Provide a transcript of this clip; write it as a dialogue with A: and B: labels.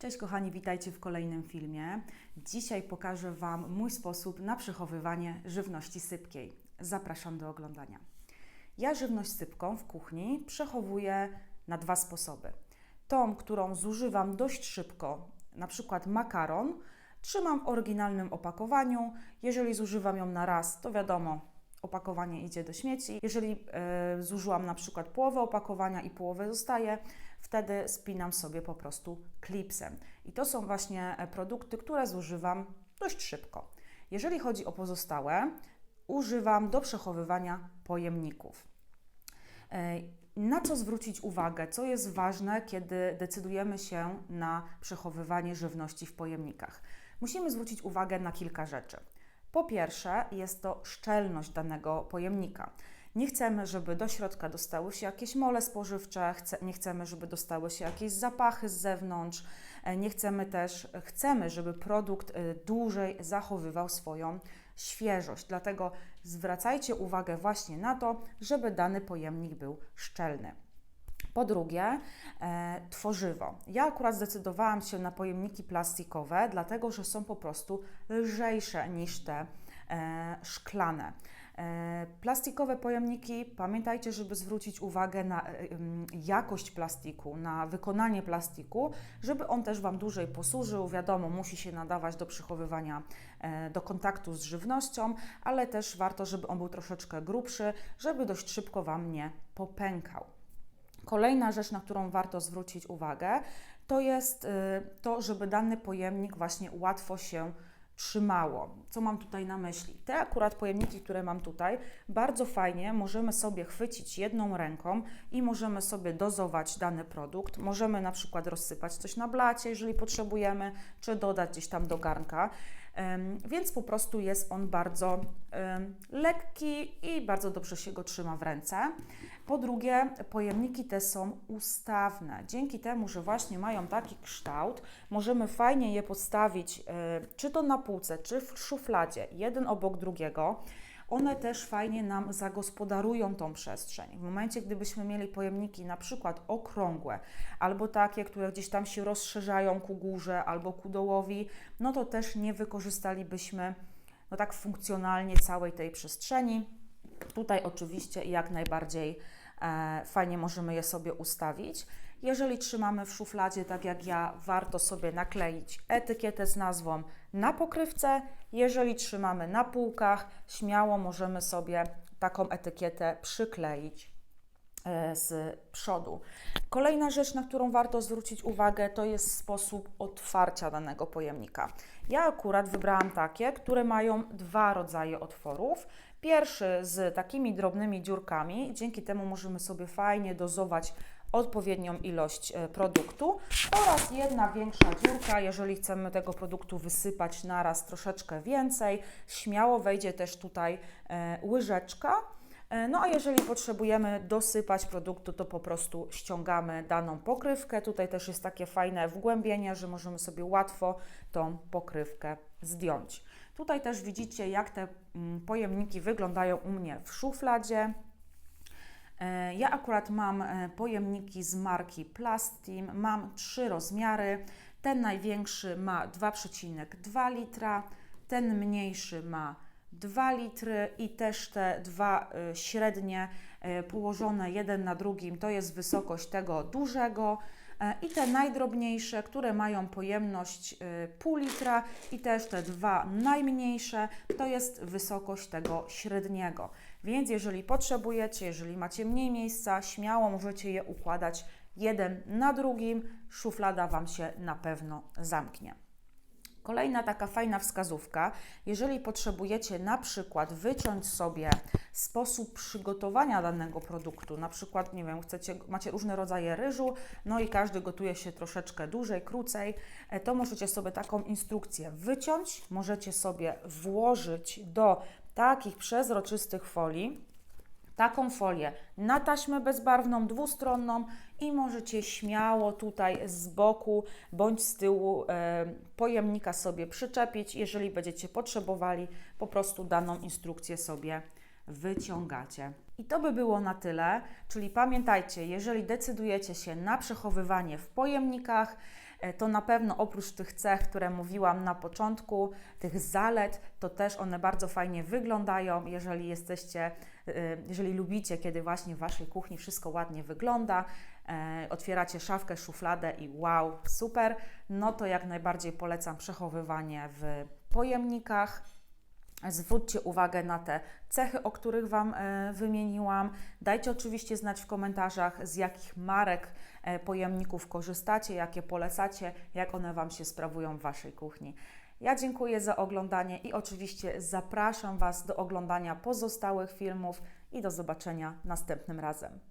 A: Cześć kochani, witajcie w kolejnym filmie. Dzisiaj pokażę Wam mój sposób na przechowywanie żywności sypkiej. Zapraszam do oglądania. Ja żywność sypką w kuchni przechowuję na dwa sposoby. Tą, którą zużywam dość szybko, na przykład makaron, trzymam w oryginalnym opakowaniu. Jeżeli zużywam ją na raz, to wiadomo, opakowanie idzie do śmieci. Jeżeli e, zużyłam na przykład połowę opakowania i połowę zostaje, wtedy spinam sobie po prostu klipsem. I to są właśnie e, produkty, które zużywam dość szybko. Jeżeli chodzi o pozostałe, używam do przechowywania pojemników. E, Na co zwrócić uwagę, co jest ważne, kiedy decydujemy się na przechowywanie żywności w pojemnikach? Musimy zwrócić uwagę na kilka rzeczy. Po pierwsze, jest to szczelność danego pojemnika. Nie chcemy, żeby do środka dostały się jakieś mole spożywcze, nie chcemy, żeby dostały się jakieś zapachy z zewnątrz, e, nie chcemy też, chcemy, żeby produkt e, dłużej zachowywał swoją świeżość. Dlatego zwracajcie uwagę właśnie na to, żeby dany pojemnik był szczelny. Po drugie, e, tworzywo. Ja akurat zdecydowałam się na pojemniki plastikowe, dlatego że są po prostu lżejsze niż te e, szklane. E, plastikowe pojemniki, pamiętajcie, żeby zwrócić uwagę na e, jakość plastiku, na wykonanie plastiku, żeby on też Wam dłużej posłużył. Wiadomo, musi się nadawać do przechowywania, e, do kontaktu z żywnością, ale też warto, żeby on był troszeczkę grubszy, żeby dość szybko Wam nie popękał. Kolejna rzecz, na którą warto zwrócić uwagę, to jest y, to, żeby dany pojemnik właśnie łatwo się trzymało. Co mam tutaj na myśli? Te akurat pojemniki, które mam tutaj, bardzo fajnie możemy sobie chwycić jedną ręką i możemy sobie dozować dany produkt. Możemy na przykład rozsypać coś na blacie, jeżeli potrzebujemy, czy dodać gdzieś tam do garnka. Więc po prostu jest on bardzo lekki i bardzo dobrze się go trzyma w ręce. Po drugie, pojemniki te są ustawne. Dzięki temu, że właśnie mają taki kształt, możemy fajnie je postawić, e, czy to na półce, czy w szufladzie, jeden obok drugiego. One też fajnie nam zagospodarują tą przestrzeń. W momencie, gdybyśmy mieli pojemniki na przykład okrągłe, albo takie, które gdzieś tam się rozszerzają ku górze albo ku dołowi, no to też nie wykorzystalibyśmy no tak funkcjonalnie całej tej przestrzeni. Tutaj oczywiście jak najbardziej e, fajnie możemy je sobie ustawić. Jeżeli trzymamy w szufladzie, tak jak ja, warto sobie nakleić etykietę z nazwą na pokrywce. Jeżeli trzymamy na półkach, śmiało możemy sobie taką etykietę przykleić e, z przodu. Kolejna rzecz, na którą warto zwrócić uwagę, to jest sposób otwarcia danego pojemnika. Ja akurat wybrałam takie, które mają dwa rodzaje otworów. Pierwszy z takimi drobnymi dziurkami, dzięki temu możemy sobie fajnie dozować odpowiednią ilość e, produktu oraz jedna większa dziurka, jeżeli chcemy tego produktu wysypać naraz troszeczkę więcej, śmiało wejdzie też tutaj e, łyżeczka. E, No a jeżeli potrzebujemy dosypać produktu, to po prostu ściągamy daną pokrywkę. Tutaj też jest takie fajne wgłębienie, że możemy sobie łatwo tą pokrywkę zdjąć. Tutaj też widzicie, jak te mm, pojemniki wyglądają u mnie w szufladzie. E, Ja akurat mam e, pojemniki z marki Plastim, mam trzy rozmiary. Ten największy ma 2,2 litra, ten mniejszy ma 2 litry i też te dwa e, średnie położone jeden na drugim to jest wysokość tego dużego. E, I te najdrobniejsze, które mają pojemność e, pół litra i też te dwa najmniejsze, to jest wysokość tego średniego. Więc jeżeli potrzebujecie, jeżeli macie mniej miejsca, śmiało możecie je układać jeden na drugim, szuflada Wam się na pewno zamknie. Kolejna taka fajna wskazówka, jeżeli potrzebujecie na przykład wyciąć sobie sposób przygotowania danego produktu, na przykład, nie wiem, chcecie, macie różne rodzaje ryżu, no i każdy gotuje się troszeczkę dłużej, krócej, e, to możecie sobie taką instrukcję wyciąć, możecie sobie włożyć do takich przezroczystych folii, taką folię na taśmę bezbarwną, dwustronną i możecie śmiało tutaj z boku bądź z tyłu e, pojemnika sobie przyczepić. Jeżeli będziecie potrzebowali, po prostu daną instrukcję sobie wyciągacie. I to by było na tyle, czyli pamiętajcie, jeżeli decydujecie się na przechowywanie w pojemnikach, e, to na pewno oprócz tych cech, które mówiłam na początku, tych zalet, to też one bardzo fajnie wyglądają. Jeżeli jesteście, y, jeżeli lubicie, kiedy właśnie w Waszej kuchni wszystko ładnie wygląda, e, otwieracie szafkę, szufladę i wow, super, no to jak najbardziej polecam przechowywanie w pojemnikach. Zwróćcie uwagę na te cechy, o których Wam e, wymieniłam. Dajcie oczywiście znać w komentarzach, z jakich marek e, pojemników korzystacie, jakie polecacie, jak one Wam się sprawują w Waszej kuchni. Ja dziękuję za oglądanie i oczywiście zapraszam Was do oglądania pozostałych filmów i do zobaczenia następnym razem.